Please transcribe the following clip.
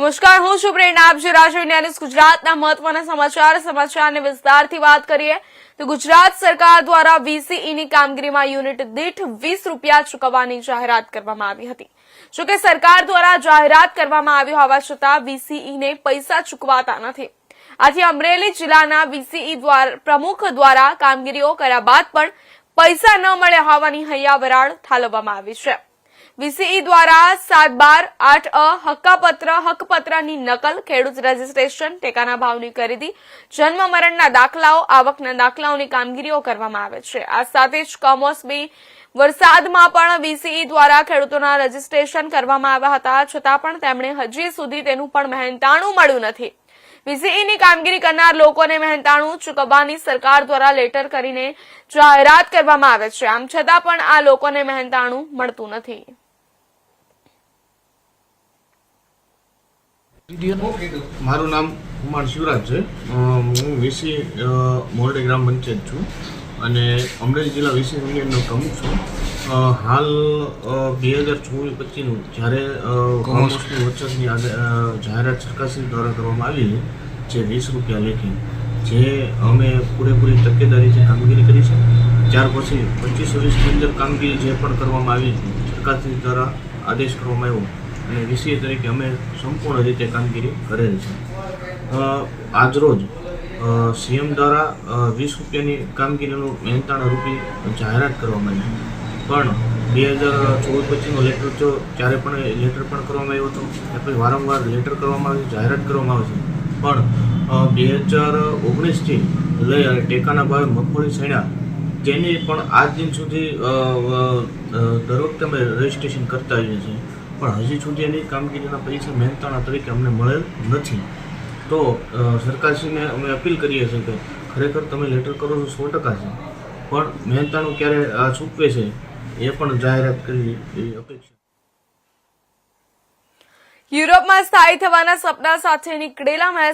નમસ્કાર, હું છું પ્રેરણા. આપ જે રાજ ગુજરાતના મહત્વના સમાચાર. સમાચારની વિસ્તારથી વાત કરીએ તો ગુજરાત સરકાર દ્વારા વીસીઈની કામગીરીમાં યુનિટ દીઠ વીસ રૂપિયા ચૂકવવાની જાહેરાત કરવામાં આવી હતી. જોકે સરકાર દ્વારા જાહેરાત કરવામાં આવી હોવા છતાં વીસીઈને પૈસા ચૂકવાતા નથી. આથી અમરેલી જિલ્લાના વીસીઈ પ્રમુખ દ્વારા કામગીરીઓ કર્યા બાદ પણ પૈસા ન મળ્યા હોવાની હૈયાવરાળ ઠાલવવામાં આવી છે. વીસીઈ દ્વારા સાત બાર, આઠ અ, હક્કાપત્ર હકપત્રની નકલ, ખેડૂત રજીસ્ટ્રેશન, ટેકાના ભાવની ખરીદી, જન્મ મરણના દાખલાઓ, આવકના દાખલાઓની કામગીરીઓ કરવામાં આવે છે. આ સાથે જ કમોસમી વરસાદમાં પણ વીસીઈ દ્વારા ખેડૂતોના રજીસ્ટ્રેશન કરવામાં આવ્યા હતા, છતાં પણ તેમણે હજી સુધી તેનું પણ મહેનતાણું મળ્યું નથી. વીસીઈની કામગીરી કરનાર લોકોને મહેનતાણું ચૂકવવાની સરકાર દ્વારા લેટર કરીને જાહેરાત કરવામાં આવે છે. આમ છતાં પણ આ લોકોને મહેનતાણું મળતું નથી. મારું નામ કુમાર શિવરાજ છે. હું વીસી મોરડે ગ્રામ પંચાયત છું અને અમરેલી જિલ્લા વીસી યુનિયનનો પ્રમુખ છું. હાલ બે હજાર ચોવીસ પચીસનું જ્યારે કોમર્સની વચ્ચેની જાહેરાત સરકારશ્રી દ્વારા કરવામાં આવી છે જે વીસ રૂપિયા લેખી જે અમે પૂરેપૂરી તકેદારીથી કામગીરી કરી છે. ત્યાર પછી પચીસ વીસની અંદર કામગીરી જે પણ કરવામાં આવી સરકારશ્રી દ્વારા આદેશ કરવામાં આવ્યો અને વીસીએ તરીકે અમે સંપૂર્ણ રીતે કામગીરી કરેલ છે. આજરોજ સીએમ દ્વારા વીસ રૂપિયાની કામગીરીનું મહેનતાણા રૂપી જાહેરાત કરવામાં આવી. પણ બે હજાર ચૌદ પછીનો લેટર જો ત્યારે પણ લેટર પણ કરવામાં આવ્યો હતો, કે પછી વારંવાર લેટર કરવામાં આવે છે, જાહેરાત કરવામાં આવે છે. પણ બે હજાર ઓગણીસથી લઈ અને ટેકાના ભાવે મગફળી છેડ્યા જેની પણ આજ દિન સુધી દર વખતે અમે રજીસ્ટ્રેશન કરતા આવીએ છીએ. પણ હજી સુધી એની કામગીરીના પૈસા મહેનતાણા તરીકે અમને મળેલ નથી. તો સરકારશ્રીને અમે અપીલ કરીએ છીએ કે ખરેખર તમે લેટર કરો છો સો ટકા છે પણ મહેનતાણું ક્યારે આ ચૂકવે છે, એ પણ જાહેરાત કરી એવી અપેક્ષા. યુરોપમાં સ્થાયી થવાના સપના સાથે નીકળેલા મહેશ